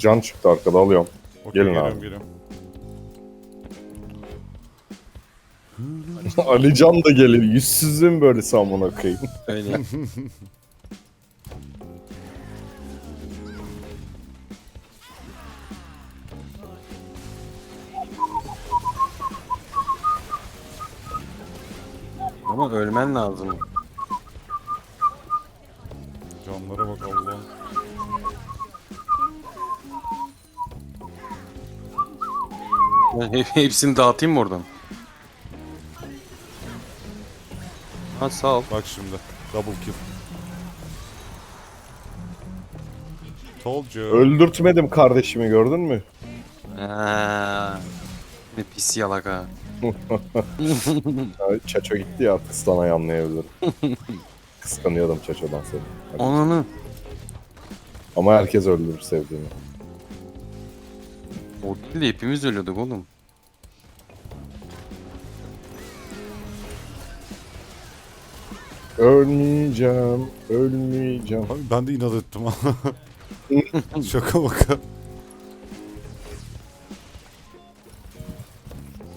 Can çıktı arkada alıyorum. Okey, Gelin geliyorum, abi. geliyorum. Ali Can da gelir. Yüzsüzlüğün böyle amına koyayım. Öyle. Ama ölmen lazım. Canlara bak Allah'ım. Ben hepsini dağıtayım mı oradan? Ha sağ ol. Bak şimdi. Double kill. Told you. Öldürtmedim kardeşimi gördün mü? Ha, ne pis yalaka. Ay, Çaço gitti ya artık sana anlayabilirim. Kıskanıyordum Çaço'dan seni. Hadi. Ananı. Ama herkes öldürür sevdiğini. O değil de hepimiz ölüyorduk oğlum. Ölmeyeceğim, ölmeyeceğim. Abi ben de inat ettim. Şaka baka.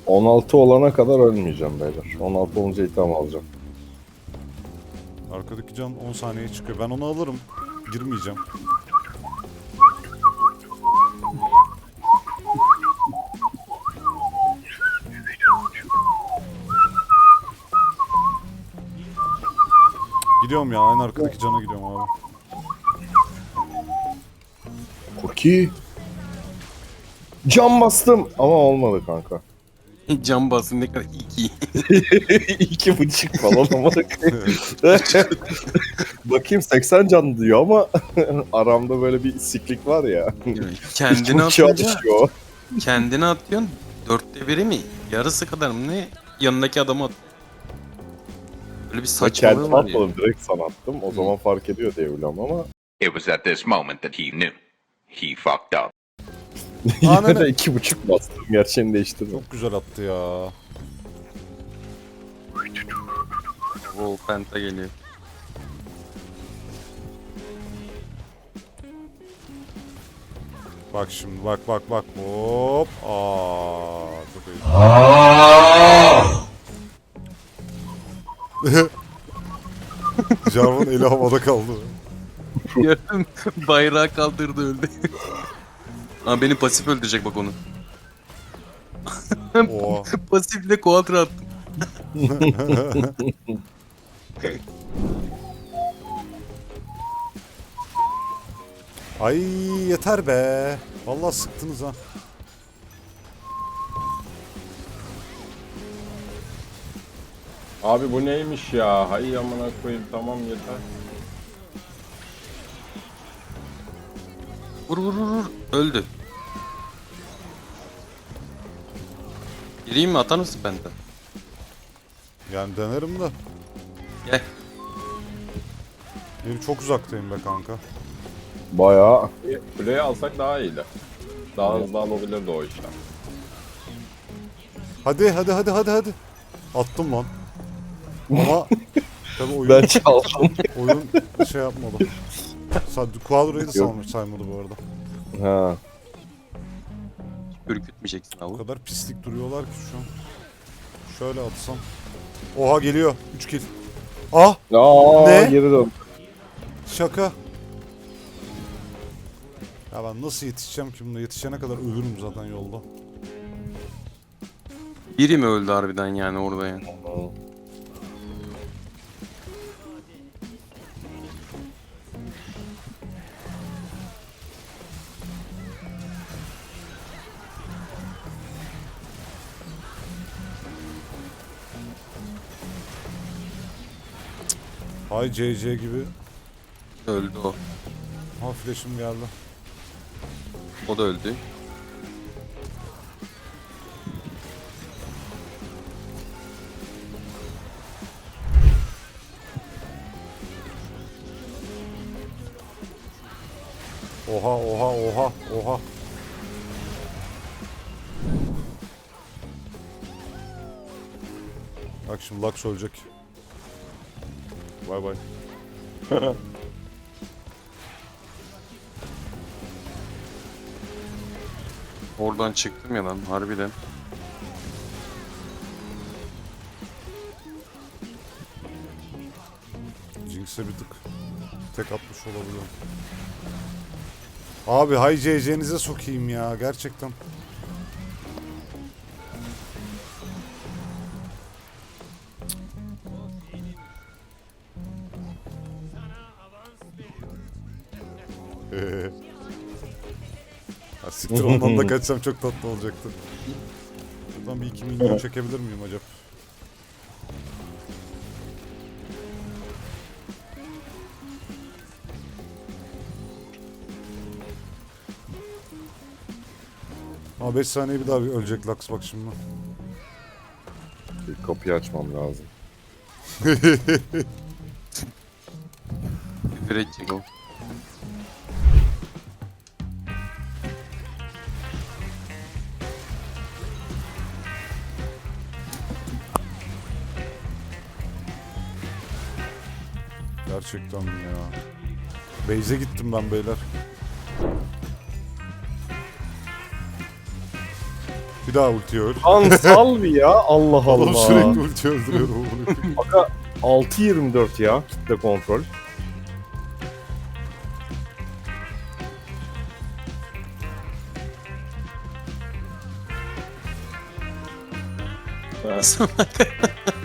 16 olana kadar ölmeyeceğim beyler. 16 olunca itham alacağım. Arkadaki can 10 saniye çıkıyor. Ben onu alırım. Girmeyeceğim. Gidiyorum ya. En arkadaki cana gidiyorum abi. Cookie. Cam bastım ama olmadı kanka. Can basın ne kadar iyi. İki buçuk falan ama. Bakayım 80 can diyor ama aramda böyle bir siklik var ya. Kendini atınca kendini atıyorsun. Dörtte biri mi? Yarısı kadar mı ne? Yanındaki adamı at. Böyle bir saçmalığı var ya. atmadım direkt sana attım. O zaman fark ediyor diye biliyorum ama. It was at this moment that he knew. He fucked up. Yine Ananı- de iki buçuk bastım. Gerçeğini değiştirdim. Çok güzel attı ya. O penta geliyor. Bak şimdi bak bak bak. Hop. Aa, çok iyi. Jarvan eli havada kaldı. Gördüm. Bayrağı kaldırdı öldü. Aa beni pasif öldürecek bak onu. Oha. Pasifle quadra attım. Ay yeter be. Vallahi sıktınız ha. Abi bu neymiş ya? Hay amına koyayım tamam yeter. Vur vur vur vur. Öldü. Gireyim mi atar mısın penta? Yani denerim de. Gel. Benim çok uzaktayım be kanka. Bayağı Kuleyi alsak daha iyiydi. Daha hızlı alabilirdi o işlem. Hadi hadi hadi hadi hadi. Attım lan. Ama tabii oyun, ben çaldım. oyun şey yapmadı. Sadece Quadro'yu da salmış saymadı bu arada. ha. Ürkütmeyeceksin O abi. kadar pislik duruyorlar ki şu an. Şöyle atsam. Oha geliyor. 3 kill. Ah Aa, Ne? geri dön. şaka. Ya ben nasıl yetişeceğim ki bunda? Yetişene kadar ölürüm zaten yolda. Biri mi öldü harbiden yani orada yani? Hay CC gibi. Öldü o. Ha flash'ım geldi. O da öldü. Oha oha oha oha. Bak şimdi Lux ölecek. Bay bay. Oradan çıktım ya lan harbiden. Jinx'e bir tık tek atmış olabilirim. Abi hay CC'nize sokayım ya gerçekten. Ha, siktir ondan da kaçsam çok tatlı olacaktı. Buradan bir iki milyon çekebilir miyim acaba? Ama 5 saniye bir daha bir ölecek Lux bak şimdi. Bir kapıyı açmam lazım. Küfür edecek o. Gerçekten ya? Beyze gittim ben beyler. Bir daha ulti öl. Lan sal bir ya Allah Oğlum Allah. sürekli ulti öldürüyorum. oğlum. Aga 6.24 ya kitle kontrol.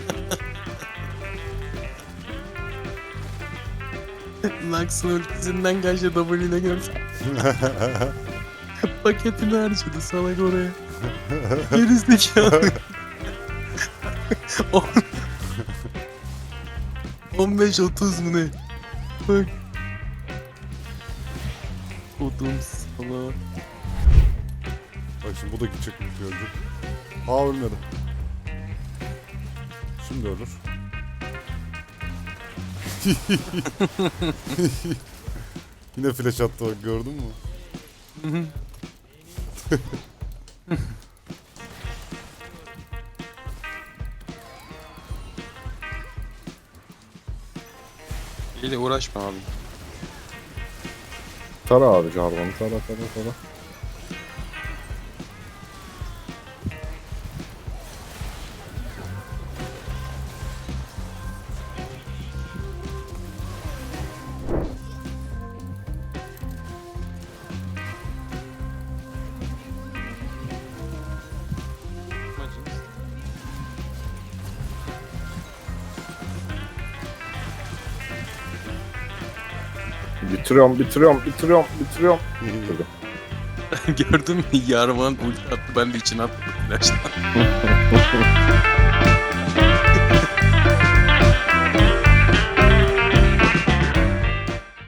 Lux'ın ultisinden kaçtı W ile görsün. Paketini harcadı salak oraya. Gerizekalı. On- 15-30 mu ne? Bak. Odum sana. Bak şimdi bu da gidecek ulti ölecek. Aa ölmedi. Şimdi ölür. Yine flash attı bak gördün mü? İyle uğraşma abi. Tara abi Jarvan'ı tara tara tara. Bitiriyorum, bitiriyorum, bitiriyorum, bitiriyorum. Bitirdim. Gördün mü? Yarman ulti attı ben de içine attım.